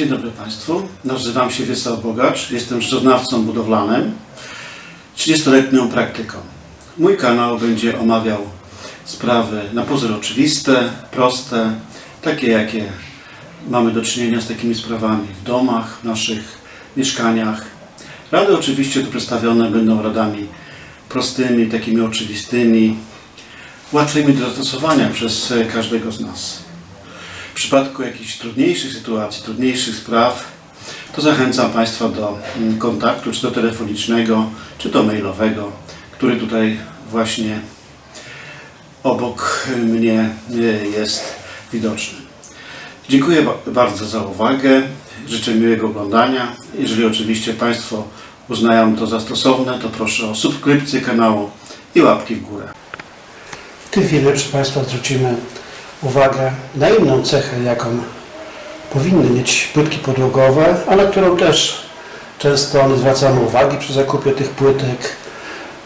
Dzień dobry Państwu. Nazywam się Wiesław Bogacz. Jestem rzeczoznawcą budowlanym, 30-letnią praktyką. Mój kanał będzie omawiał sprawy na pozór oczywiste, proste, takie jakie mamy do czynienia z takimi sprawami w domach, w naszych mieszkaniach. Rady oczywiście tu przedstawione będą radami prostymi, takimi oczywistymi, łatwymi do zastosowania przez każdego z nas. Przypadku jakichś trudniejszych sytuacji, trudniejszych spraw, to zachęcam Państwa do mm, kontaktu, czy to telefonicznego, czy to mailowego, który tutaj właśnie obok mnie y, jest widoczny. Dziękuję ba- bardzo za uwagę. Życzę miłego oglądania. Jeżeli oczywiście Państwo uznają to za stosowne, to proszę o subskrypcję kanału i łapki w górę. W tej chwili, proszę Państwa, zwrócimy uwagę na inną cechę, jaką powinny mieć płytki podłogowe, a na którą też często nie zwracamy uwagi przy zakupie tych płytek,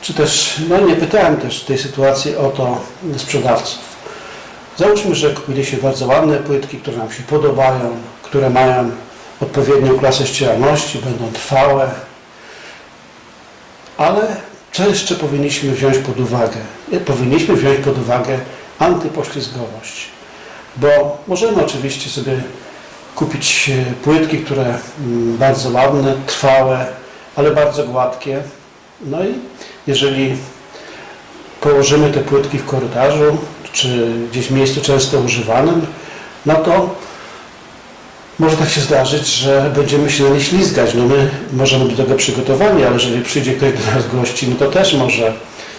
czy też, no nie pytałem też w tej sytuacji o to sprzedawców. Załóżmy, że kupiliśmy bardzo ładne płytki, które nam się podobają, które mają odpowiednią klasę ścieralności, będą trwałe, ale co jeszcze powinniśmy wziąć pod uwagę? Powinniśmy wziąć pod uwagę antypoślizgowość, bo możemy oczywiście sobie kupić e, płytki, które mm, bardzo ładne, trwałe, ale bardzo gładkie. No i jeżeli położymy te płytki w korytarzu, czy gdzieś w miejscu często używanym, no to może tak się zdarzyć, że będziemy się na nie ślizgać. No my możemy do tego przygotowani, ale jeżeli przyjdzie ktoś do nas gości, no to też może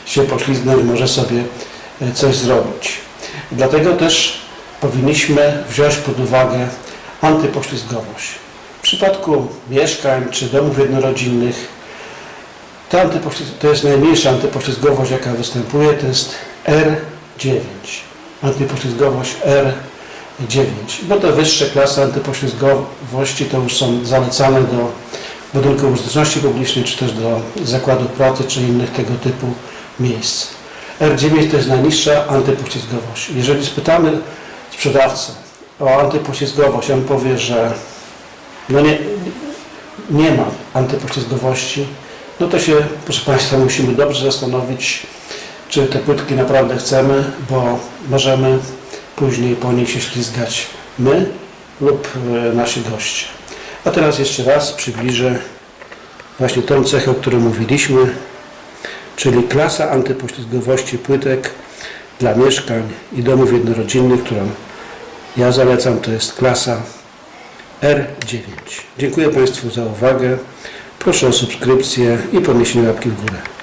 się poślizgnąć, może sobie coś zrobić. Dlatego też powinniśmy wziąć pod uwagę antypoślizgowość. W przypadku mieszkań czy domów jednorodzinnych antypośliz- to jest najmniejsza antypoślizgowość, jaka występuje, to jest R9. Antypoślizgowość R9. Bo te wyższe klasy antypoślizgowości to już są zalecane do budynków użyteczności publicznej, czy też do zakładów pracy, czy innych tego typu miejsc. R9 to jest najniższa antypoślizgowość. Jeżeli spytamy sprzedawcę o antypoślizgowość, on powie, że no nie, nie ma antypoślizgowości, no to się, proszę Państwa, musimy dobrze zastanowić, czy te płytki naprawdę chcemy, bo możemy później po nich się ślizgać my lub e, nasi goście. A teraz jeszcze raz przybliżę właśnie tą cechę, o której mówiliśmy, czyli klasa antypoślizgowości płytek dla mieszkań i domów jednorodzinnych, którą ja zalecam, to jest klasa R9. Dziękuję Państwu za uwagę. Proszę o subskrypcję i podniesienie łapki w górę.